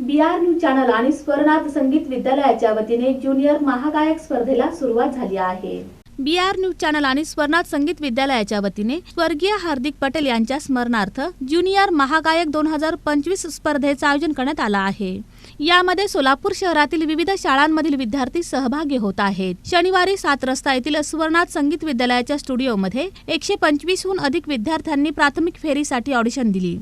बी R news channel आणि स्वरनाथ संगीत विद्यालयाच्या वतीने ज्युनियर महागायक स्पर्धेला सुरुवात झाली आहे. बी आर न्यूज चॅनल आणि स्वर्णात संगीत विद्यालयाच्या वतीने स्वर्गीय हार्दिक पटेल यांच्या स्मरणार्थ ज्युनियर महागायक दोन हजार पंचवीस स्पर्धेचं आयोजन करण्यात आलं आहे. यामध्ये सोलापूर शहरातील विविध शाळांमधील विद्यार्थी सहभागी होत आहेत. शनिवारी सात रस्ता येथील स्वर्णात संगीत विद्यालयाच्या स्टुडिओमध्ये एकशे पंचवीसहून अधिक विद्यार्थ्यांनी प्राथमिक फेरीसाठी ऑडिशन दिली.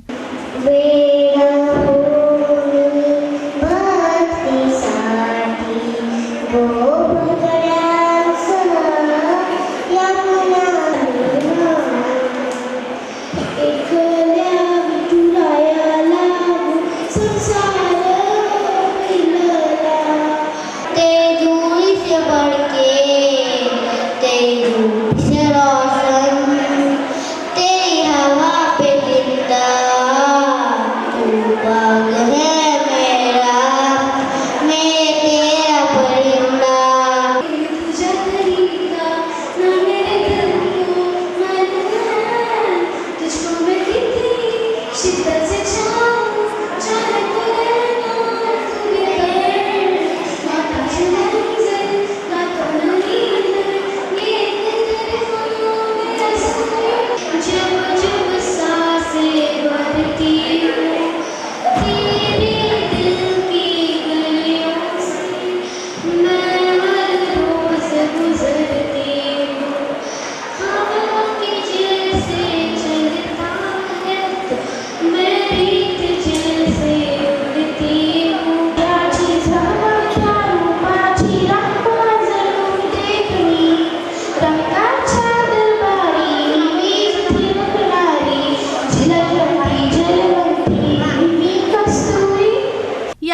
ते दूर से बढ़ के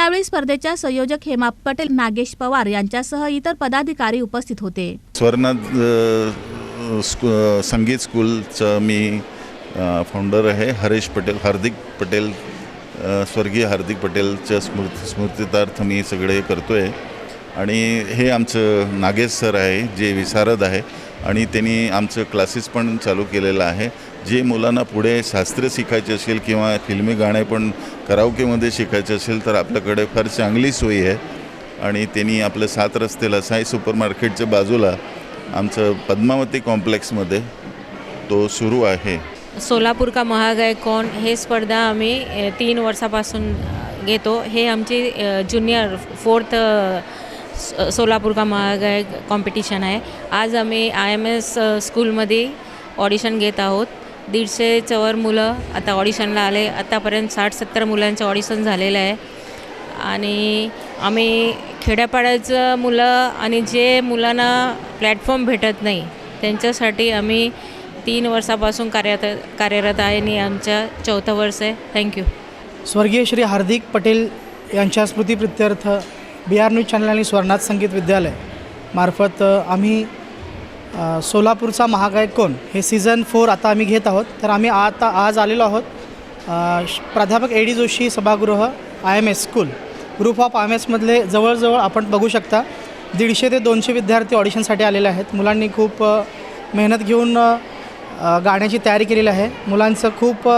यावेळी स्पर्धेच्या संयोजक हेमा पटेल नागेश पवार यांच्यासह इतर पदाधिकारी उपस्थित होते. स्वर्ण स्कू संगीत स्कूलचं मी फाउंडर आहे. हरेश पटेल हार्दिक पटेल स्वर्गीय हार्दिक पटेलच्या स्मृती स्मृतितार्थ मी सगळे करतो आहे आणि हे आमचं नागेश सर आहे जे विशारद आहे. आणि त्यांनी आमचं क्लासेस पण चालू केलेलं आहे. जे मुलांना पुढे शास्त्र शिकायचे असेल किंवा फिल्मी गाणे पण करावकेमध्ये शिकायचे असेल तर आपल्याकडे फार चांगली सोयी आहे. आणि त्यांनी आपलं सात रस्त्याला साई सुपर मार्केटच्या बाजूला आमचं पद्मावती कॉम्प्लेक्समध्ये तो सुरू आहे. सोलापूर का महागायक कोण हे स्पर्धा आम्ही तीन वर्षापासून घेतो. हे आमची ज्युनियर फोर्थ सोलापूर का महागायक कॉम्पिटिशन आहे. आज आम्ही आय एम एस स्कूलमध्ये ऑडिशन घेत आहोत. दीडशे वर मुलं आता ऑडिशनला आले. आत्तापर्यंत साठ सत्तर मुलांचं ऑडिशन झालेलं आहे. आणि आम्ही खेड्यापाड्याचं मुलं आणि जे मुलांना प्लॅटफॉर्म भेटत नाही त्यांच्यासाठी आम्ही तीन वर्षापासून कार्यरत कार्यरत आहे आणि आमच्या चौथं वर्ष आहे. थँक्यू स्वर्गीय श्री हार्दिक पटेल यांच्या स्मृतिप्रित्यर्थ बी आर न्यूज चॅनल आणि स्वर्णाथ संगीत विद्यालय मार्फत आम्ही सोलापूरचा महागायक कोण हे सीझन फोर आता आम्ही घेत आहोत. तर आम्ही आता आज आलेलो आहोत श- प्राध्यापक ए डी जोशी सभागृह I M S school group of I am एसमधले जवळजवळ आपण बघू शकता दीडशे ते दोनशे विद्यार्थी ऑडिशनसाठी आलेले आहेत. मुलांनी खूप मेहनत घेऊन गाण्याची तयारी केलेली आहे. मुलांचं खूप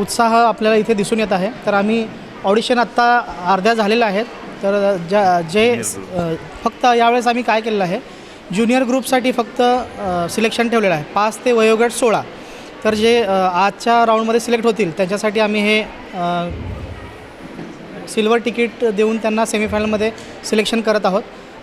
उत्साह आपल्याला इथे दिसून येत आहे. तर आम्ही ऑडिशन आत्ता अर्ध्या झालेल्या आहेत. तर ज्या जे फक्त यावेळेस आम्ही काय केलेलं आहे ज्युनियर ग्रुपसाठी फक्त सिलेक्शन ठेवलेलं आहे. पाच ते वयोगट सोळा. तर जे आजच्या राऊंडमध्ये सिलेक्ट होतील त्यांच्यासाठी आम्ही हे सिल्वर तिकीट देऊन त्यांना सेमीफायनलमध्ये सिलेक्शन करत आहोत.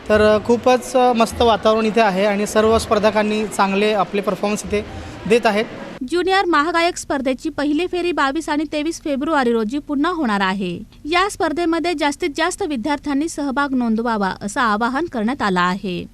तर खूपच मस्त वातावरण इथे आहे आणि सर्व स्पर्धकांनी चांगले आपले परफॉर्मन्स इथे देत आहेत. ज्युनियर महागायक स्पर्धेची पहिली फेरी बावीस आणि तेवीस फेब्रुवारी रोजी पुन्हा होणार आहे. या स्पर्धेमध्ये जास्तीत जास्त विद्यार्थ्यांनी सहभाग नोंदवावा असं आवाहन करण्यात आलं आहे.